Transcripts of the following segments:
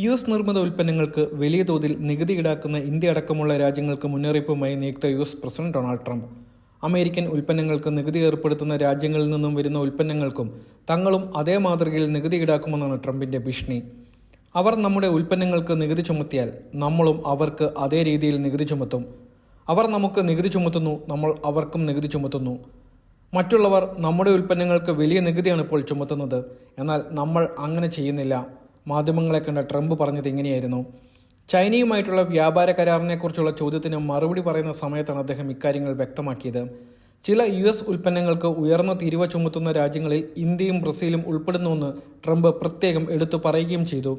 U S നിർമ്മിത ഉൽപ്പന്നങ്ങൾക്ക് വലിയ തോതിൽ നികുതി ഈടാക്കുന്ന ഇന്ത്യ അടക്കമുള്ള രാജ്യങ്ങൾക്ക് മുന്നറിയിപ്പുമായി നിയുക്ത U S president Donald Trump. American ഉൽപ്പന്നങ്ങൾക്ക് നികുതി ഏർപ്പെടുത്തുന്ന രാജ്യങ്ങളിൽ നിന്നും വരുന്ന ഉൽപ്പന്നങ്ങൾക്കും തങ്ങളും അതേ മാതൃകയിൽ നികുതി ഈടാക്കുമെന്നാണ് ട്രംപിന്റെ ഭീഷണി. അവർ നമ്മുടെ ഉൽപ്പന്നങ്ങൾക്ക് നികുതി ചുമത്തിയാൽ നമ്മളും അവർക്ക് അതേ രീതിയിൽ നികുതി ചുമത്തും. അവർ നമുക്ക് നികുതി ചുമത്തുന്നു നമ്മൾ അവർക്കും നികുതി ചുമത്തുന്നു. മറ്റുള്ളവർ നമ്മുടെ ഉൽപ്പന്നങ്ങൾക്ക് വലിയ നികുതിയാണ് ഇപ്പോൾ ചുമത്തുന്നത്. എന്നാൽ നമ്മൾ അങ്ങനെ ചെയ്യുന്നില്ല. മാധ്യമങ്ങളെ കണ്ട ട്രംപ് പറഞ്ഞത് ഇങ്ങനെയായിരുന്നു. ചൈനയുമായിട്ടുള്ള വ്യാപാര കരാറിനെക്കുറിച്ചുള്ള ചോദ്യത്തിന് മറുപടി പറയുന്ന സമയത്താണ് അദ്ദേഹം ഇക്കാര്യങ്ങൾ വ്യക്തമാക്കിയത്. ചില യു എസ് ഉൽപ്പന്നങ്ങൾക്ക് ഉയർന്ന തീരുവ ചുമത്തുന്ന രാജ്യങ്ങളിൽ ഇന്ത്യയും ബ്രസീലും ഉൾപ്പെടുന്നുവെന്ന് ട്രംപ് പ്രത്യേകം എടുത്തു പറയുകയും ചെയ്തു.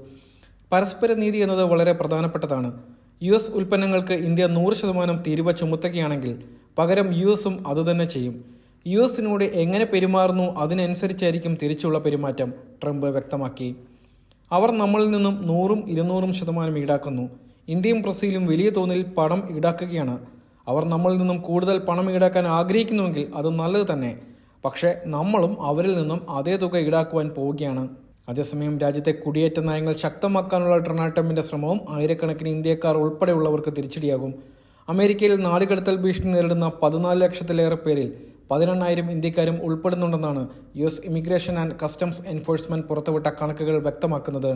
പരസ്പര നീതി എന്നത് വളരെ പ്രധാനപ്പെട്ടതാണ്. യു എസ് ഉൽപ്പന്നങ്ങൾക്ക് ഇന്ത്യ നൂറ് ശതമാനം തീരുവ ചുമത്തുകയാണെങ്കിൽ പകരം യു എസും അതുതന്നെ ചെയ്യും. യു എസിനോട് എങ്ങനെ പെരുമാറുന്നു അതിനനുസരിച്ചായിരിക്കും തിരിച്ചുള്ള പെരുമാറ്റം ട്രംപ് വ്യക്തമാക്കി. അവർ നമ്മളിൽ നിന്നും നൂറും ഇരുന്നൂറും ശതമാനം ഈടാക്കുന്നു. ഇന്ത്യയും ബ്രസീലും വലിയ തോതിൽ പണം ഈടാക്കുകയാണ്. അവർ നമ്മളിൽ നിന്നും കൂടുതൽ പണം ഈടാക്കാൻ ആഗ്രഹിക്കുന്നുവെങ്കിൽ അത് നല്ലത് തന്നെ. പക്ഷേ നമ്മളും അവരിൽ നിന്നും അതേ തുക ഈടാക്കുവാൻ പോവുകയാണ്. അതേസമയം രാജ്യത്തെ കുടിയേറ്റ നയങ്ങൾ ശക്തമാക്കാനുള്ള ഡൊണാൾഡ് ശ്രമവും ആയിരക്കണക്കിന് ഇന്ത്യക്കാർ ഉൾപ്പെടെയുള്ളവർക്ക് തിരിച്ചടിയാകും. അമേരിക്കയിൽ നാടുകടത്തൽ ഭീഷണി നേരിടുന്ന പതിനാല് ലക്ഷത്തിലേറെ പേരിൽ പതിനെണ്ണായിരം ഇന്ത്യക്കാരും ഉൾപ്പെടുന്നുണ്ടെന്നാണ് U S immigration and customs enforcement പുറത്തുവിട്ട കണക്കുകൾ വ്യക്തമാക്കുന്നത്.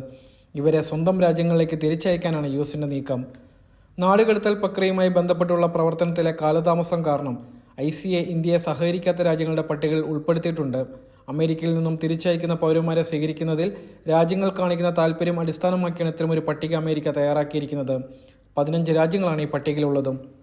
ഇവരെ സ്വന്തം രാജ്യങ്ങളിലേക്ക് തിരിച്ചയക്കാനാണ് യു എസിന്റെ നീക്കം. നാടുകടത്തൽ പ്രക്രിയയുമായി ബന്ധപ്പെട്ടുള്ള പ്രവർത്തനത്തിലെ കാലതാമസം കാരണം ഐ സി എ ഇന്ത്യയെ സഹകരിക്കാത്ത രാജ്യങ്ങളുടെ പട്ടികയിൽ ഉൾപ്പെടുത്തിയിട്ടുണ്ട്. അമേരിക്കയിൽ നിന്നും തിരിച്ചയക്കുന്ന പൗരന്മാരെ സ്വീകരിക്കുന്നതിൽ രാജ്യങ്ങൾ കാണിക്കുന്ന താൽപ്പര്യം അടിസ്ഥാനമാക്കിയാണ് ഇത്തരമൊരു പട്ടിക അമേരിക്ക തയ്യാറാക്കിയിരിക്കുന്നത്. പതിനഞ്ച് രാജ്യങ്ങളാണ് ഈ പട്ടികയിലുള്ളതും.